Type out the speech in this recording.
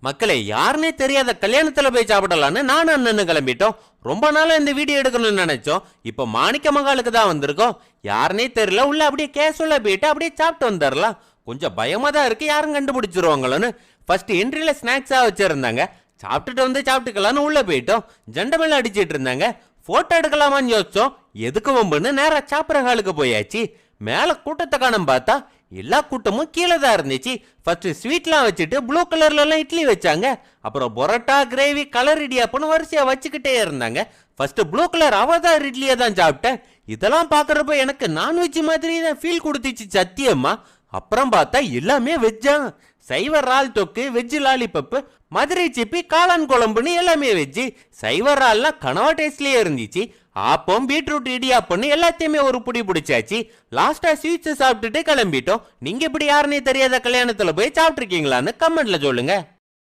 மக்களே யாருனே தெரியாத கல்யாணத்துல போய் சாப்பிடலான்னு நானும் அண்ணன் கிளம்பிட்டோம். ரொம்ப நாளா இந்த வீடியோ எடுக்கணும்னு நினைச்சோம். இப்ப மாணிக்க மகாலுக்கு தான் வந்திருக்கோம். யாருனே தெரியல. உள்ள அப்படியே கேஷுவலாக போயிட்டு அப்படியே சாப்பிட்டு வந்துடலாம் கொஞ்சம் பயமா தான் இருக்கு. யாரும் கண்டுபிடிச்சிருவாங்களோன்னு. ஃபர்ஸ்ட் என்ட்ரியில ஸ்நாக்ஸா வச்சிருந்தாங்க. சாப்பிட்டுட்டு வந்து சாப்பிட்டுக்கலான்னு உள்ள போயிட்டோம். ஜெண்டமெல்லாம் அடிச்சிட்டு இருந்தாங்க. போட்டோ எடுக்கலாமான்னு யோசிச்சோம். எதுக்கு வம்புன்னு நேராக சாப்பிட்ற ஹாலுக்கு போயாச்சு. மேல கூட்டத்தை காணும் பார்த்தா எல்லா கூட்டமும் கீழே தான் இருந்துச்சு. ஃபர்ஸ்ட் ஸ்வீட்லாம் வச்சுட்டு ப்ளூ கலர்லலாம் இட்லி வச்சாங்க. அப்புறம் பொரோட்டா கிரேவி கலர் இடியாப்புன்னு வரிசையாக வச்சுக்கிட்டே இருந்தாங்க. ஃபர்ஸ்ட் ப்ளூ கலர் அவதார் இட்லியை தான் சாப்பிட்டேன். இதெல்லாம் பார்க்குறப்ப எனக்கு நான்வெஜ் மாதிரி தான் ஃபீல் கொடுத்துச்சு சத்தியம்மா. அப்புறம் பார்த்தா எல்லாமே வெஜ்ஜா. சைவ இறால் தொக்கு வெஜ் லாலிபப்பு மதுரை சிப்பி காளான் குழம்புன்னு எல்லாமே வெஜ்ஜு. சைவ ரால்லாம் கனவா டேஸ்ட்லேயே இருந்துச்சு. ஆப்பம் பீட்ரூட் இடியாப்பம்னு எல்லாத்தையுமே ஒரு புடி பிடிச்சாச்சு. லாஸ்டா ஸ்வீட்ஸ் சாப்பிட்டுட்டு கிளம்பிட்டோம். நீங்க இப்படி யாருன்னே தெரியாத கல்யாணத்துல போய் சாப்பிட்ருக்கீங்களான்னு கமெண்ட்ல சொல்லுங்க.